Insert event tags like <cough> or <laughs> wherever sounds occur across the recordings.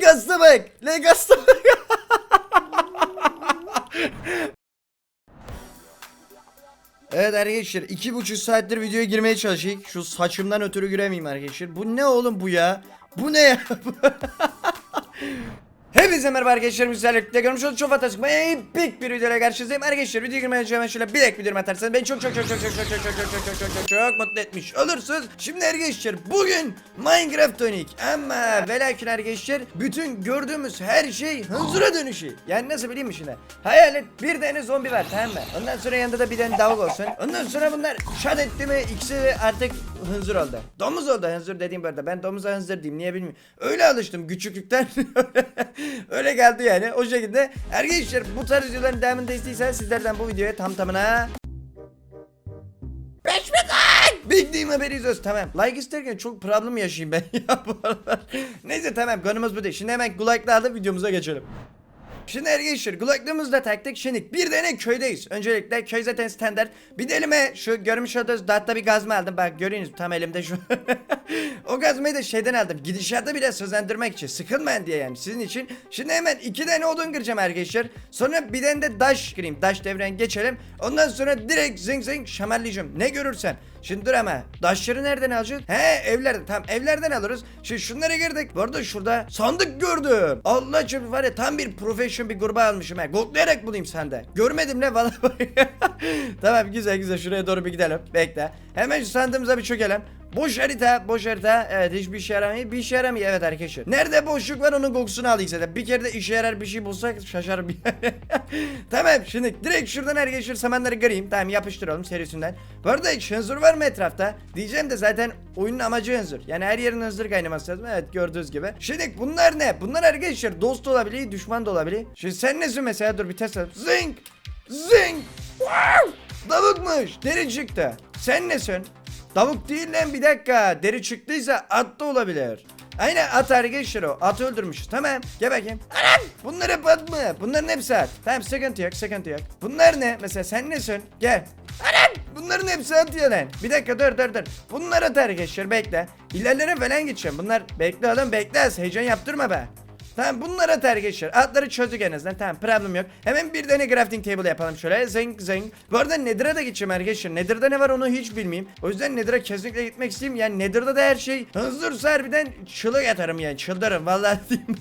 Legas'ta bak. Legas'ta bak. <laughs> Evet arkadaşlar iki buçuk saattir videoya girmeye çalışayım. Şu saçımdan ötürü giremeyeyim arkadaşlar. Bu ne oğlum bu ya? Bu ne ya? <laughs> Hepinize merhaba arkadaşlar güzellikle görmüş olduğunuz çok fantastik ve epik bir videoyla karşınızdayım arkadaşlar videoya girmeden önce hemen şöyle bir like bildirim atarsanız beni çok çok çok çok çok çok çok çok çok çok çok çok çok mutlu etmiş olursunuz şimdi arkadaşlar bugün Minecraft oynayık ama ve arkadaşlar bütün gördüğümüz her şey hınzura dönüşü yani nasıl bileyim mi şimdi hayal et bir tane zombi var tamam mı ondan sonra yanında da bir tane tavuk olsun ondan sonra bunlar şat etti mi ikisi artık hınzır oldu domuz oldu hınzır dediğim burada ben domuza hınzır diyeyim niye bilmiyorum öyle alıştım küçüklükten <laughs> Öyle geldi yani o şekilde. Arkadaşlar bu tarz videoların devamını istiyorsanız sizlerden bu videoya tam tamına 5 bin Big Team haberiz olsun tamam. Like isterken çok problem yaşayayım ben <laughs> ya bu aralar. Neyse tamam konumuz bu değil. Şimdi hemen alıp videomuza geçelim. Şimdi arkadaşlar kulaklığımızda taktık şimdi bir tane köydeyiz. Öncelikle köy zaten standart. Bir de elime şu görmüş olduğunuz dağda bir gazma aldım. Bak görüyorsunuz tam elimde şu. <laughs> o gazmayı da şeyden aldım. Gidişatı bile sözlendirmek için. Sıkılmayın diye yani sizin için. Şimdi hemen iki tane odun kıracağım arkadaşlar. Sonra bir tane de daş kırayım. Daş devren geçelim. Ondan sonra direkt zing zing şamarlayacağım. Ne görürsen. Şimdi dur ama daşları nereden alacağız? He evlerden tamam evlerden alırız. Şimdi şunlara girdik. Bu arada şurada sandık gördüm. Allah var ya tam bir profession bir gruba almışım he. Goklayarak bulayım sende. Görmedim ne valla. <laughs> tamam güzel güzel şuraya doğru bir gidelim. Bekle. Hemen şu bir çökelim. Boş harita, boş harita. Evet hiçbir işe yaramıyor. Bir işe yaramıyor evet arkadaşlar. Nerede boşluk var onun kokusunu alayım zaten. Bir kere de işe yarar bir şey bulsak şaşarım. <laughs> tamam şimdi direkt şuradan arkadaşlar samanları kırayım. Tamam yapıştıralım serisinden. Bu arada hiç hınzır var mı etrafta? Diyeceğim de zaten oyunun amacı hınzır. Yani her yerin hınzır kaynaması lazım. Evet gördüğünüz gibi. Şimdi bunlar ne? Bunlar arkadaşlar dost olabilir, düşman da olabilir. Şimdi sen nesin mesela? Dur bir test alalım. Zing! Zing! Wow! Davukmuş. Deri çıktı. Sen nesin? Tavuk değil lan bir dakika. Deri çıktıysa at da olabilir. Aynen at arkadaşlar o. At öldürmüş. Tamam. Gel bakayım. Anam! Bunlar hep at mı? Bunların hepsi at. Tamam sıkıntı yok sıkıntı yok. Bunlar ne? Mesela sen nesin? Gel. Anam! Bunların hepsi at ya lan. Bir dakika dur dur dur. Bunlar at arkadaşlar bekle. İlerlere falan gideceğim. Bunlar bekle oğlum bekle. Heyecan yaptırma be. Tamam bunlara arkadaşlar. Atları çözdük en azından. Tamam problem yok. Hemen bir tane crafting table yapalım şöyle. Zing zing. Bu arada Nether'a da gideceğim arkadaşlar. Nether'da ne var onu hiç bilmeyeyim. O yüzden Nether'a kesinlikle gitmek isteyeyim. Yani Nether'da da her şey hızırsa harbiden çığlık atarım yani. Çıldırırım vallahi <laughs> diyeyim.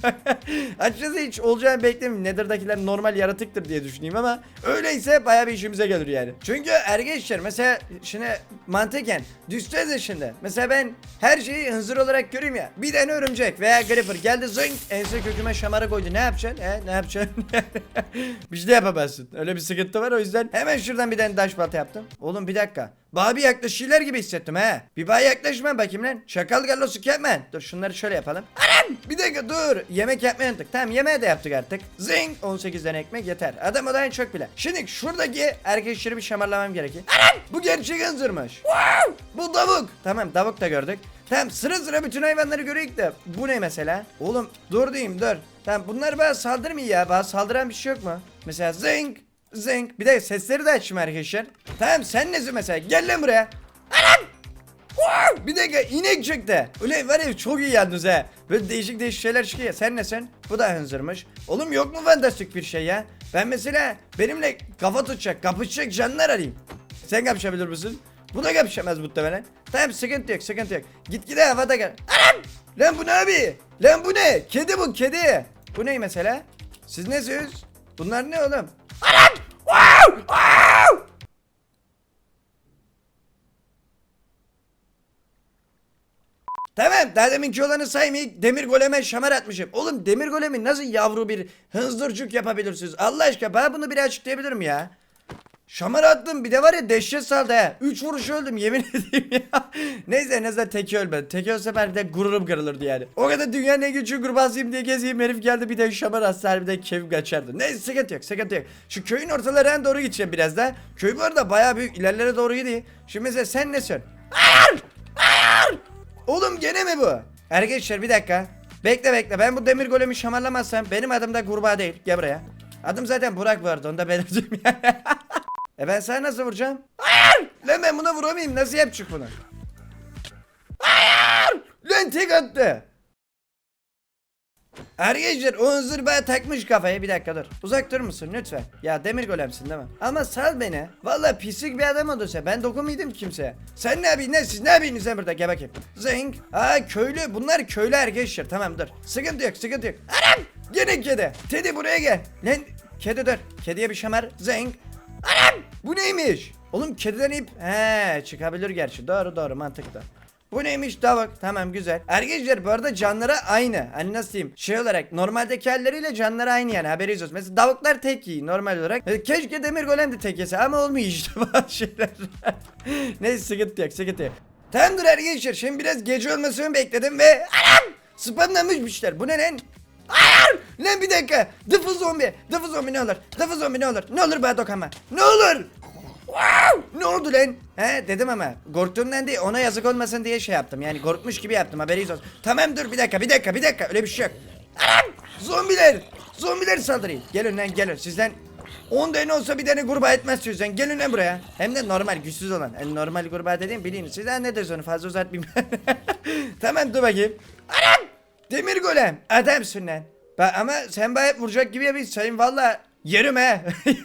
Açıkçası hiç olacağını beklemiyorum. Nether'dakiler normal yaratıktır diye düşüneyim ama öyleyse baya bir işimize gelir yani. Çünkü arkadaşlar mesela şimdi mantıken düşeceğiz şimdi. Mesela ben her şeyi hınzır olarak göreyim ya. Bir tane örümcek veya creeper geldi zing ense köküme şamara koydu. Ne yapacaksın? He, ne yapacaksın? <laughs> bir şey de yapamazsın. Öyle bir sıkıntı var o yüzden hemen şuradan bir tane taş balta yaptım. Oğlum bir dakika. Bana bir yaklaşıyorlar gibi hissettim he. Bir bana yaklaşma bakayım lan. Şakal gallosu Catman. Dur şunları şöyle yapalım. Anam! Bir dakika dur. Yemek yapmayı unuttuk. Tamam yemeği de yaptık artık. Zing! 18 tane ekmek yeter. Adam odayan çok bile. Şimdi şuradaki arkadaşları bir şamarlamam gerekir. Anam! Bu gerçek hınzırmış. Wow! Bu davuk. Tamam davuk da gördük. Tamam sıra sıra bütün hayvanları göreyik de. Bu ne mesela? Oğlum dur diyeyim dur. Tamam bunlar bana saldırmıyor ya. Bana saldıran bir şey yok mu? Mesela zing! Zing. Bir de sesleri de açayım arkadaşlar. Tamam sen nesin mesela? Gel lan buraya. Anam! Bir dakika inek çıktı. Ulan var ya çok iyi yalnız he. Böyle değişik değişik şeyler çıkıyor. Sen nesin? Bu da hınzırmış. Oğlum yok mu fantastik bir şey ya? Ben mesela benimle kafa tutacak, kapışacak canlar arayayım. Sen kapışabilir misin? Bu da kapışamaz muhtemelen. Tamam sıkıntı yok sıkıntı yok. Git gide havada gel. Anam! Lan bu ne abi? Lan bu ne? Kedi bu kedi. Bu ne mesela? Siz nesiniz? Bunlar ne oğlum? Anam! Wow! Wow! Tamam daha deminki olanı saymayıp demir goleme şamar atmışım. Oğlum demir golemi nasıl yavru bir hınzırcık yapabilirsiniz? Allah aşkına bana bunu bir açıklayabilirim ya. Şamar attım bir de var ya dehşet saldı he. 3 vuruş öldüm yemin <laughs> edeyim ya. Neyse en azından teki ölmedi. Teki ölse ben de gururum kırılırdı yani. O kadar dünyanın en güçlü kurbağasıyım diye gezeyim herif geldi bir de şamar atsa harbiden keyif kaçardı. Neyse sıkıntı yok sıkıntı yok. Şu köyün ortalarına doğru gideceğim biraz da. Köy bu arada bayağı büyük ilerlere doğru gidiyor. Şimdi mesela sen nesin? Hayır! Hayır! Oğlum gene mi bu? Arkadaşlar bir dakika. Bekle bekle ben bu demir golemi şamarlamazsam benim adım da kurbağa değil. Gel buraya. Adım zaten Burak vardı onu da belirteyim <laughs> yani. E ben sana nasıl vuracağım? Hayır! Lan ben buna vuramayayım nasıl yapacak bunu? Hayır! Lan tek attı. Arkadaşlar o hınzır baya takmış kafaya bir dakika dur. Uzak durur musun lütfen? Ya demir golemsin değil mi? Ama sal beni. Valla pislik bir adam olursa ben dokunmaydım kimseye. Sen ne yapıyorsun ne siz ne yapıyorsunuz sen burada gel bakayım. Zing. Aa köylü bunlar köylü arkadaşlar tamam dur. Sıkıntı yok sıkıntı yok. Anam gene kedi. Teddy buraya gel. Lan kedi dur. Kediye bir şamar. Zing. Anam bu neymiş? Oğlum kediden ip. He çıkabilir gerçi doğru doğru mantıklı. Bu neymiş tavuk? Tamam güzel. Arkadaşlar bu arada canları aynı. Hani nasıl diyeyim? Şey olarak normaldeki halleriyle canları aynı yani haberiniz olsun. Mesela tavuklar tek yiyin normal olarak. E, Keşke demir golem de tek yese ama olmuyor işte <laughs> bazı şeyler. Neyse sıkıntı yok sıkıntı yok. Tamamdır arkadaşlar şimdi biraz gece olmasını bekledim ve anam şeyler. Bu ne lan? Hayır! Lan bir dakika. Dıfı zombi. Dıfı zombi ne olur? Dıfı zombi ne olur? Ne olur bana dokunma. Ne olur? Wow! Ne oldu lan? He dedim ama korktuğumdan değil ona yazık olmasın diye şey yaptım. Yani korkmuş gibi yaptım haberiniz olsun. Tamam dur bir dakika bir dakika bir dakika öyle bir şey yok. Anam! Zombiler! Zombiler saldırıyor. Gelin lan gelin sizden 10 tane olsa bir tane kurbağa etmez sizden. Gelin lan buraya. Hem de normal güçsüz olan. Yani normal kurbağa dediğim bilin. Siz anladınız onu fazla uzatmayayım. <laughs> tamam dur bakayım. Anam! Demir golem. Adamsın lan. Ba- ama sen bana vuracak gibi yapıyorsun. Sayın valla yerim he. <laughs>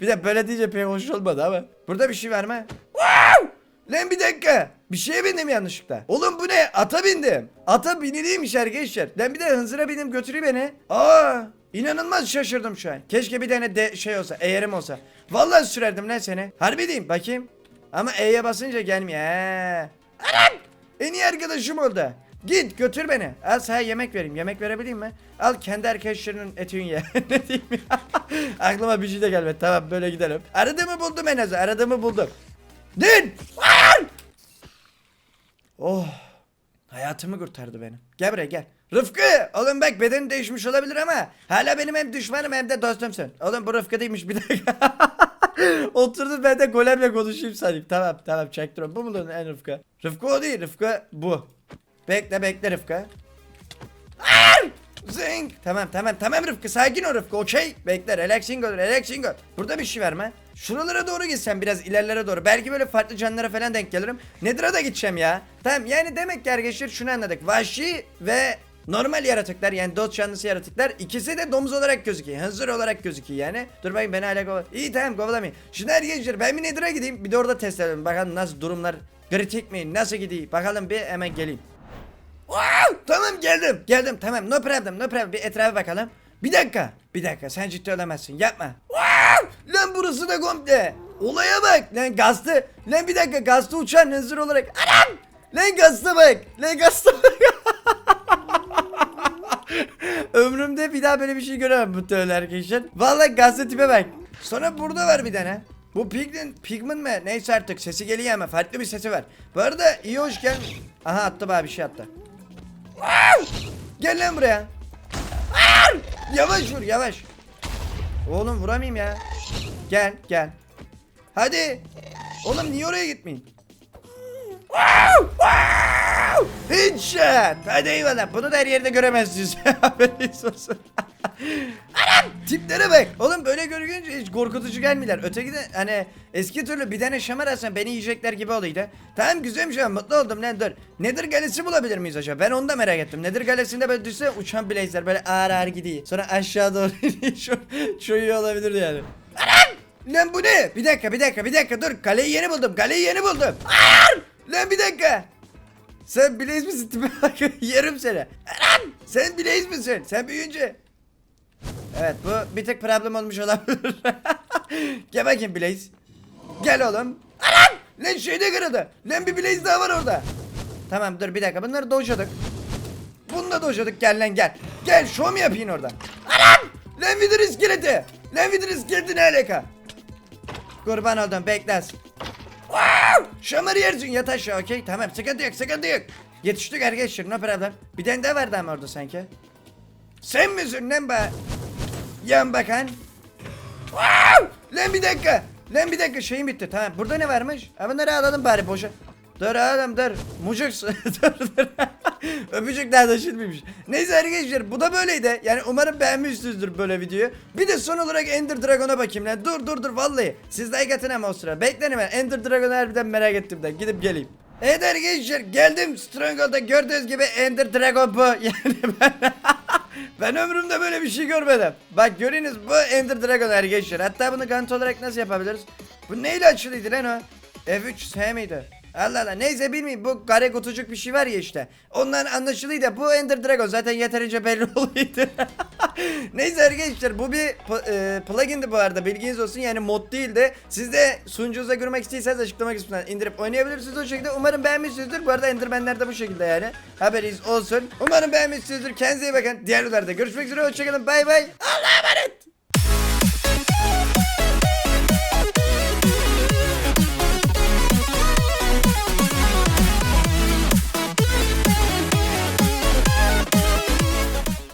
bir de böyle deyince pek hoş olmadı ama. Burada bir şey var mı? Wow! Lan bir dakika. Bir şeye bindim yanlışlıkla. Oğlum bu ne? Ata bindim. Ata biniliymiş arkadaşlar. Lan bir de hınzıra bindim götürüyor beni. Aa! İnanılmaz şaşırdım şu an. Keşke bir tane de şey olsa, eğerim olsa. Vallahi sürerdim lan seni. Harbi diyeyim bakayım. Ama E'ye basınca gelmiyor. He. Anam! En iyi arkadaşım oldu. Git götür beni. Al sana yemek vereyim. Yemek verebileyim mi? Al kendi arkadaşlarının etini ye. <laughs> ne diyeyim ya? <laughs> Aklıma bir şey de gelmedi. Tamam böyle gidelim. Aradığımı buldum en azı. Aradığımı buldum. Din! Oh. Hayatımı kurtardı benim. Gel buraya gel. Rıfkı! Oğlum bak beden değişmiş olabilir ama hala benim hem düşmanım hem de dostumsun. Oğlum bu Rıfkı değilmiş bir dakika. <laughs> Oturdum ben de golemle konuşayım sanayım. Tamam tamam çaktırıyorum. Bu mu lan en Rıfkı? Rıfkı o değil Rıfkı bu. Bekle bekle Rıfkı. Hayır! Zing! Tamam tamam tamam Rıfkı sakin ol Rıfkı okey. Bekle relaxing ol relaxing ol. Burada bir şey verme. Şuralara doğru gitsen biraz ilerlere doğru. Belki böyle farklı canlara falan denk gelirim. Nedir'a da gideceğim ya. Tamam yani demek ki arkadaşlar şunu anladık. Vahşi ve normal yaratıklar yani dost canlısı yaratıklar ikisi de domuz olarak gözüküyor. Hınzır olarak gözüküyor yani. Dur bakayım beni hala kovala. İyi tamam kovalamayın. Şimdi arkadaşlar ben bir Nedir'a gideyim. Bir de orada test edelim. Bakalım nasıl durumlar kritik mi? Nasıl gidiyor? Bakalım bir hemen geleyim. Wow, tamam geldim. Geldim tamam no problem no problem bir etrafa bakalım. Bir dakika. Bir dakika sen ciddi olamazsın yapma. Wow, lan burası da komple. Olaya bak lan gazlı. Lan bir dakika gazlı uçan hazır olarak. Anam. Lan gazlı bak. Lan gazlı bak. <laughs> Ömrümde bir daha böyle bir şey göremem töler arkadaşlar. Vallahi gazlı tipe bak. Sonra burada var bir tane. Bu Pigman, Pigman mı? Neyse artık sesi geliyor ama farklı bir sesi var. Bu arada iyi hoş gel. Aha attı bana bir şey attı. Gel lan buraya. Yavaş vur yavaş. Oğlum vuramayayım ya. Gel gel. Hadi. Oğlum niye oraya gitmeyin? Headshot. Hadi eyvallah. Bunu da her yerde göremezsiniz. <laughs> Haberiniz olsun. Anam! Tiplere bak. Oğlum böyle görünce hiç korkutucu gelmiyorlar. Öteki de hani eski türlü bir tane şamar alsam beni yiyecekler gibi oluyordu. Tamam güzelmiş ama mutlu oldum dur. Nedir galesi bulabilir miyiz acaba? Ben onu da merak ettim. Nedir galesinde böyle düşse uçan blazer böyle ağır ağır gidiyor. Sonra aşağı doğru. <laughs> Şu, şu iyi olabilir yani. Anam! Lan bu ne? Bir dakika bir dakika bir dakika dur. Kaleyi yeni buldum. Kaleyi yeni buldum. Hayır! Lan bir dakika. Sen Blaze misin <laughs> yerim seni. Anam! Sen Blaze misin? Sen büyüyünce. Evet bu bir tek problem olmuş olabilir. <laughs> Gel bakayım Blaze. Gel oğlum. Anam! Lan şeyde kırıldı. Lan bir Blaze daha var orada. Tamam dur bir dakika bunları dojladık. Bunu da dojladık gel lan gel. Gel show mu yapayım orada. Anam! Lan vidir iskeleti. Lan vidir iskeleti ne alaka? Kurban oldum bekles. Wow! Şamarı yersin yat aşağı okey tamam sıkıntı yok sıkıntı yok. Yetiştik arkadaşlar no problem. Bir tane daha vardı ama orada sanki. Sen misin lan be? Yan bakan. Wow! Lan bir dakika. Lan bir dakika şeyim bitti tamam. Burada ne varmış? Ha bunları alalım bari boşa. Dur oğlum dur. Mucuk <laughs> dur dur. <laughs> Öpücük daha taşınmış. Neyse arkadaşlar bu da böyleydi. Yani umarım beğenmişsinizdir böyle videoyu. Bir de son olarak Ender Dragon'a bakayım lan. Dur dur dur vallahi. Siz like atın ama o sıra. Bekleyin hemen. Ender Dragon'u harbiden merak ettim de. Gidip geleyim. Evet arkadaşlar geldim Stronghold'da gördüğünüz gibi Ender Dragon bu. <laughs> Yani ben, ben ömrümde böyle bir şey görmedim. Bak görünüz bu Ender Dragon arkadaşlar. Hatta bunu ganti olarak nasıl yapabiliriz? Bu neyle açılıydı lan o? F3 S miydi? Allah Allah neyse bilmiyorum bu kare kutucuk bir şey var ya işte. Ondan anlaşılıydı bu Ender Dragon zaten yeterince belli <laughs> oluyordu. <laughs> neyse arkadaşlar bu bir e, plugindi bu arada bilginiz olsun yani mod değil de siz de sunucunuza girmek istiyorsanız açıklama kısmından indirip oynayabilirsiniz o şekilde. Umarım beğenmişsinizdir. Bu arada Enderman'ler de bu şekilde yani. Haberiniz olsun. Umarım beğenmişsinizdir. Kendinize iyi bakın. Diğer videolarda görüşmek üzere. Hoşçakalın. Bay bay. Allah'a emanet.